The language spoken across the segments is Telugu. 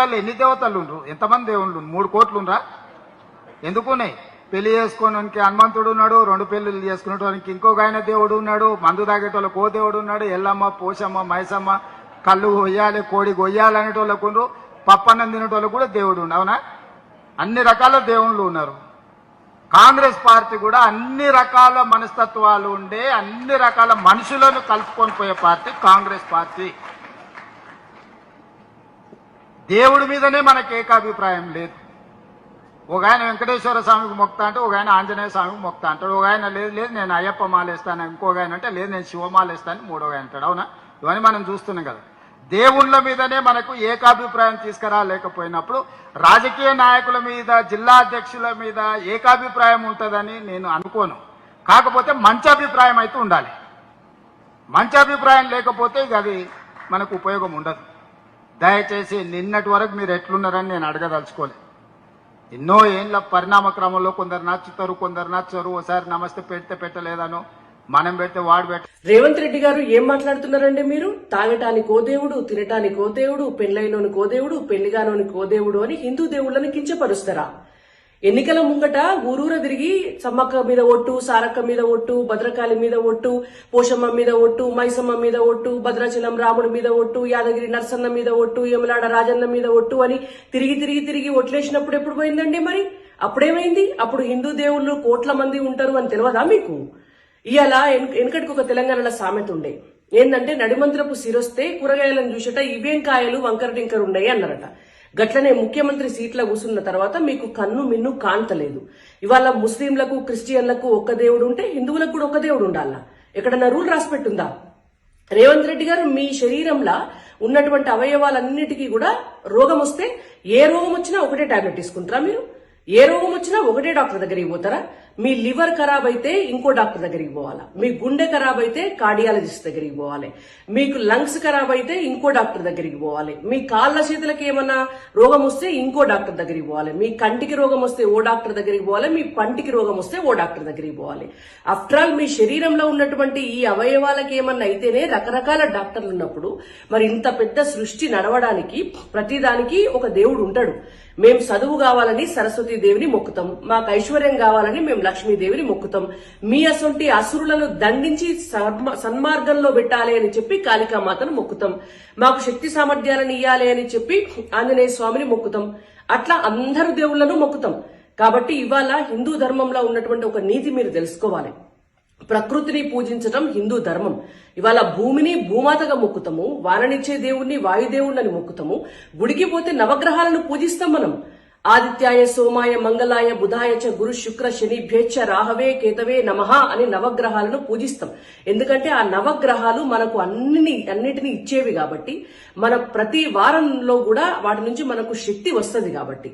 హిందువులలో ఎన్ని దేవతలు ఉండ్రు? ఎంతమంది దేవుళ్ళు మూడు కోట్లు ఉండ్రా? ఎందుకున్నాయి? పెళ్ళి చేసుకోవడానికి హనుమంతుడు ఉన్నాడు రెండు పెళ్ళిళ్ళు చేసుకునేటానికి ఇంకొక ఆయన దేవుడు ఉన్నాడు మందు తాగేటోళ్ళకి ఓ దేవుడు ఉన్నాడు ఎల్లమ్మ పోషమ్మ మైసమ్మ కళ్ళు కొయ్యాలి కోడి కొయ్యాలి అనేటోళ్ళకు పప్పన్నం తినేటోళ్ళకు కూడా దేవుడు ఉండు అవునా? అన్ని రకాల దేవుళ్ళు ఉన్నారు. కాంగ్రెస్ పార్టీ కూడా అన్ని రకాల మనస్తత్వాలు ఉండే అన్ని రకాల మనుషులను కలుపుకొని పోయే పార్టీ కాంగ్రెస్ పార్టీ. దేవుడి మీదనే మనకి ఏకాభిప్రాయం లేదు. ఒక ఆయన వెంకటేశ్వర స్వామికి మొక్తా అంటే ఒక ఆయన ఆంజనేయ స్వామికి మొక్తా అంటాడు. ఒక ఆయన లేదు లేదు నేను అయ్యప్ప మాలేస్తాను ఇంకొక ఆయన అంటే లేదు నేను శివమాలేస్తాను మూడో ఆయన అంటాడు. అవునా? ఇవన్నీ మనం చూస్తున్నాం కదా. దేవుళ్ళ మీదనే మనకు ఏకాభిప్రాయం తీసుకురాలేకపోయినప్పుడు రాజకీయ నాయకుల మీద జిల్లా అధ్యక్షుల మీద ఏకాభిప్రాయం ఉంటుందని నేను అనుకోను. కాకపోతే మంచి అభిప్రాయం అయితే ఉండాలి. మంచి అభిప్రాయం లేకపోతే ఇక అది మనకు ఉపయోగం ఉండదు. దయచేసి నిన్నటి వరకు మీరు ఎట్లున్నారని నేను అడగదలుచుకోలే. ఎన్నో ఏళ్ళ పరిణామ క్రమంలో కొందరు నచ్చుతారు కొందరు నచ్చరు. ఒకసారి నమస్తే పెడితే పెట్టలేదనో మనం పెడితే వాడు పెట్ట రేవంత్ రెడ్డి గారు ఏం మాట్లాడుతున్నారండి మీరు? తాగటానికి ఓ దేవుడు తినటానికి ఓ దేవుడు పెళ్ళైనోని కో దేవుడు పెళ్ళిగానోని కో దేవుడు అని హిందూ దేవుళ్ళని కించపరుస్తారా? ఎన్నికల ముంగట ఊరూర తిరిగి సమ్మక్క మీద ఒట్టు సారక్క మీద ఒట్టు భద్రకాళి మీద ఒట్టు పోషమ్మ మీద ఒట్టు మైసమ్మ మీద ఒట్టు భద్రాచలం రాముడి మీద ఒట్టు యాదగిరి నర్సన్న మీద ఒట్టు యమలాడ రాజన్న మీద ఒట్టు అని తిరిగి తిరిగి తిరిగి ఒట్లేసినప్పుడు ఎప్పుడు పోయిందండి మరి? అప్పుడేమైంది? అప్పుడు హిందూ దేవుళ్ళు కోట్ల మంది ఉంటారు అని తెలియదా మీకు? ఇవాళ వెనకటికి ఒక తెలంగాణలో సామెత ఉండే. ఏంటంటే నడిమంత్రపు సిరొస్తే కూరగాయలను చూసట ఇవేం కాయలు వంకర టింకరు ఉన్నాయి అన్నారట. గట్లనే ముఖ్యమంత్రి సీట్ల కూసున్న తర్వాత మీకు కన్ను మిన్ను కాంతలేదు. ఇవాళ ముస్లింలకు క్రిస్టియన్లకు ఒక్క దేవుడు ఉంటే హిందువులకు కూడా ఒక దేవుడు ఉండాలా? ఎక్కడన్నా రూల్ రాసి పెట్టుందా రేవంత్ రెడ్డి గారు మీ శరీరంలో ఉన్నటువంటి అవయవాలన్నిటికీ కూడా రోగం వస్తే ఏ రోగం వచ్చినా ఒకటే టాబ్లెట్ తీసుకుంటారా మీరు? ఏ రోగం వచ్చినా ఒకటే డాక్టర్ దగ్గరికి పోతారా? మీ లివర్ ఖరాబ్ అయితే ఇంకో డాక్టర్ దగ్గరికి పోవాలా? మీ గుండె ఖరాబ్ అయితే కార్డియాలజిస్ట్ దగ్గరికి పోవాలి. మీకు లంగ్స్ ఖరాబ్ అయితే ఇంకో డాక్టర్ దగ్గరికి పోవాలి. మీ కాళ్ళ చేతులకి ఏమన్నా రోగం వస్తే ఇంకో డాక్టర్ దగ్గరికి పోవాలి. మీ కంటికి రోగం వస్తే ఓ డాక్టర్ దగ్గరికి పోవాలి. మీ పంటికి రోగం వస్తే ఓ డాక్టర్ దగ్గరికి పోవాలి. ఆఫ్టర్ ఆల్ మీ శరీరంలో ఉన్నటువంటి ఈ అవయవాలకి ఏమన్నా అయితేనే రకరకాల డాక్టర్లు ఉన్నప్పుడు మరి ఇంత పెద్ద సృష్టి నడవడానికి ప్రతిదానికి ఒక దేవుడు ఉంటాడు. మేం చదువు కావాలని సరస్వతి దేవిని మొక్కుతాం. మాకు ఐశ్వర్యం కావాలని మేము లక్ష్మీదేవిని మొక్కుతాం. మీ అసొంటి అసురులను దండించి సన్మ- సన్మార్గంలో పెట్టాలి అని చెప్పి కాళికామాతను మొక్కుతాం. మాకు శక్తి సామర్థ్యాలను ఇయ్యాలి అని చెప్పి ఆంజనేయ స్వామిని మొక్కుతాం. అట్లా అందరు దేవుళ్ళను మొక్కుతాం. కాబట్టి ఇవాళ హిందూ ధర్మంలో ఉన్నటువంటి ఒక నీతి మీరు తెలుసుకోవాలి. ప్రకృతిని పూజించడం హిందూ ధర్మం. ఇవాళ భూమిని భూమాతగా మొక్కుతాము వాననిచ్చే దేవుణ్ణి వాయుదేవుణ్ణి మొక్కుతాము గుడికి పోతే నవగ్రహాలను పూజిస్తాం మనం. ఆదిత్యాయ సోమాయ మంగళాయ బుధాయ చ గురు శుక్ర శనిభ్యేచ్ఛ రాహవే కేతవే నమః అని నవగ్రహాలను పూజిస్తాం. ఎందుకంటే ఆ నవగ్రహాలు మనకు అన్ని అన్నిటిని ఇచ్చేవి కాబట్టి మన ప్రతి వారంలో కూడా వాటి నుంచి మనకు శక్తి వస్తుంది కాబట్టి.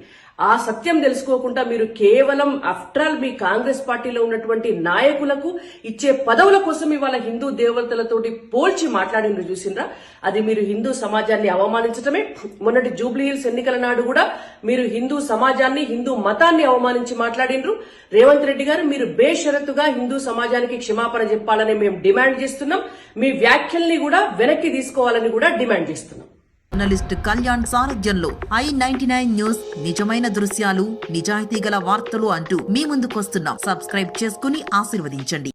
ఆ సత్యం తెలుసుకోకుండా మీరు కేవలం ఆఫ్టర్ ఆల్ మీ కాంగ్రెస్ పార్టీలో ఉన్నటువంటి నాయకులకు ఇచ్చే పదవుల కోసం ఇవాళ హిందూ దేవతలతోటి పోల్చి మాట్లాడిన చూసిండ్రా? అది మీరు హిందూ సమాజాన్ని అవమానించడమే మొన్నటి జూబ్లీ హిల్స్ ఎన్నికల నాడు కూడా మీరు హిందూ సమాజాన్ని హిందూ మతాన్ని అవమానించి మాట్లాడిండ్రు. రేవంత్ రెడ్డి గారు మీరు బేషరతుగా హిందూ సమాజానికి క్షమాపణ చెప్పాలని మేము డిమాండ్ చేస్తున్నాం. మీ వ్యాఖ్యల్ని కూడా వెనక్కి తీసుకోవాలని కూడా డిమాండ్ చేస్తున్నాం. జర్నలిస్ట్ కళ్యాణ్ సారథ్యంలో ఐ నైన్టీ నైన్ న్యూస్ నిజమైన దృశ్యాలు నిజాయితీ గల వార్తలు అంటూ మీ ముందుకొస్తున్నాం. సబ్స్క్రైబ్ చేసుకుని ఆశీర్వదించండి.